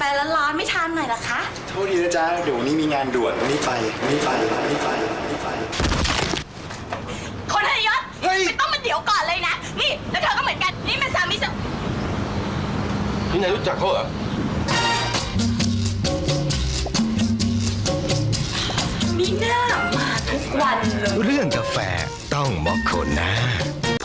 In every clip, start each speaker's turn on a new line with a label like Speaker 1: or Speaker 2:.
Speaker 1: ฟร้อนๆไม่ทานหน่อยเหรอคะ
Speaker 2: โทษทีนะจ๊ะเดี๋ยววันนี้มีงานด่วนวันนี้ไปวันนี้ไปวันนี้ไปวันนี้ไป
Speaker 1: คนทรยศ
Speaker 2: เฮ้ย
Speaker 1: ไม่ต้องมาเดี๋ยวก่อนเลยนะ นี่แล้วเธอก็เหมือนกัน นี่มันสามีสา
Speaker 3: นี่นายรู้จักเขาเหรอ
Speaker 1: มีหน้ามาทุกวันเลย
Speaker 4: เรื่องกาแฟต้องมอคโคนา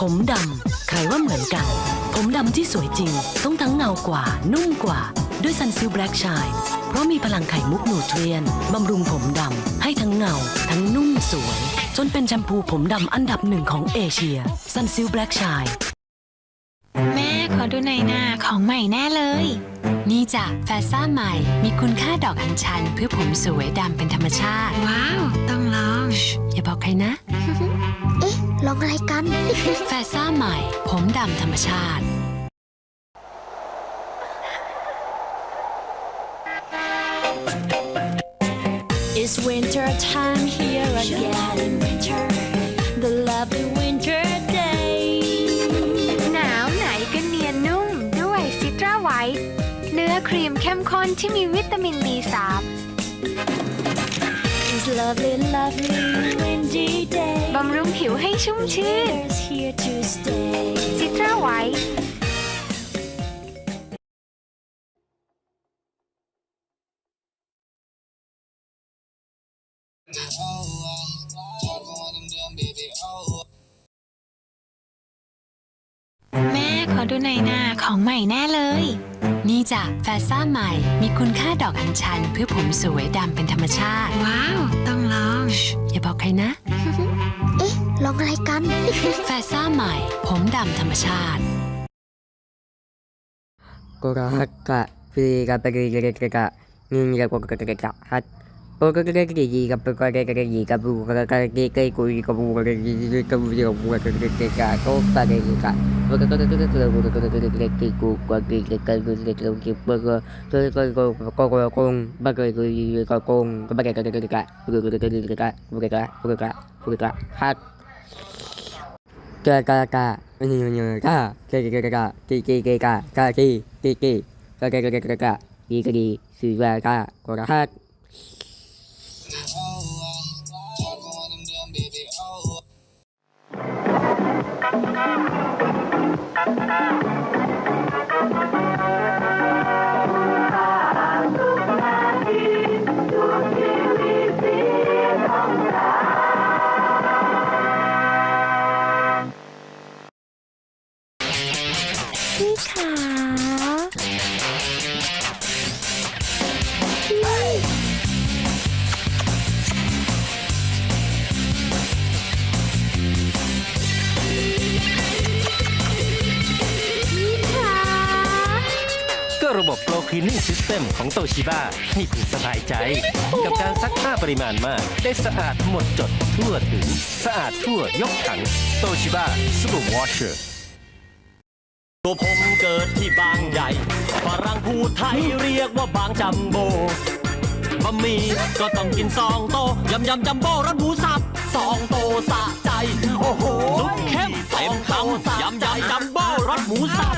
Speaker 5: ผมดำ ใครว่าเหมือนกัน ผมดำที่สวยจริง ต้องทั้งเงากว่า นุ่มกว่า ด้วยซันซิลแบล็กชายเพราะมีพลังไข่มุกนูเทรียนบำรุงผมดำ ให้ทั้งเงา ทั้งนุ่มสวย จนเป็นแชมพูผมดำอันดับหนึ่งของเอเชียซันซิลแบล็กชาย
Speaker 6: แม่ขอดูหน่อยนาของใหม่แน่เลย นี่จ้ะแฟซ่าใหม่ มีคุณค่าดอกอัญชันเพื่อผมสวยดำเป็นธรรมชาติ ว้าว ต้องลอง อย่าบอกใครนะ
Speaker 7: เอ๊ะ ลองอะไรกัน
Speaker 6: แฟซ่าใหม่ ผมดำธรรมชาติ
Speaker 8: It's winter time here again. Winter, the lovely winter day.
Speaker 6: หนาวไหนก็เนียนนุ่มด้วยซิตราไวท์เนื้อครีมเข้มข้นที่มีวิตามิน B3
Speaker 8: It's lovely, lovely windy day.
Speaker 6: บำรุงผิวให้ชุ่มชื่น
Speaker 8: Winter's here to stay.
Speaker 6: ซิตราไวท์ แม่ขอดูหน่อยนาของใหม่แน่เลย นี่จ้ะแฟซ่าใหม่ มีคุณค่าดอกอัญชันเพื่อผมสวยดำเป็นธรรมชาติ ว้าว ต้องลอง อย่าบอกใครนะ
Speaker 7: เอ๊ะ ลองอะไรกัน
Speaker 6: แฟซ่าใหม่ ผมดำธรรมชาติ
Speaker 9: กระหักกะปีกับปรีกระกระกะงิงกับกระกระกะฮัด ปกกระกระยีกับปกกระกระยีกับบูกระกระกีกกุยกับบูกระกีกับบูกับบูกระกระกระกะก็ปะกระกะปกกระกระกระกระบูกระกระกระกีกูกระกีกระกระกระกระกีปกกระกระกระกระกระกงปะกระกระกระกงปะกระกระกระกะปกกระกระกระกะปกกระกระปกกระปกกระปกกระฮัดกะกะกะนี่นี่กะกะกะกะกะกีกีกีกะกะกีกีกีกะกะกะกะกะกะกีกีสีวะกะกะฮัด
Speaker 8: พี่ขาพี่ ขา
Speaker 10: ก็ระบบ Flow Cleaning System ของโตชิบ้าให้คุณสบายใจ กับการซักผ้าปริมาณมาก ได้สะอาดหมดจดทั่วถึง สะอาดทั่วยกถังโตชิบ้า Super Washer
Speaker 11: ตัวผมเกิดที่บางใหญ่ฝรั่งพูดไทยเรียกว่าบางจัมโบ้บะหมี่ก็ต้องกินซองโตยำยำจัมโบ้รสหมูสับซองโตสะใจ โอ้โหซุปเข้มเต็มคำยำยำจัมโบ้รสหมูสับ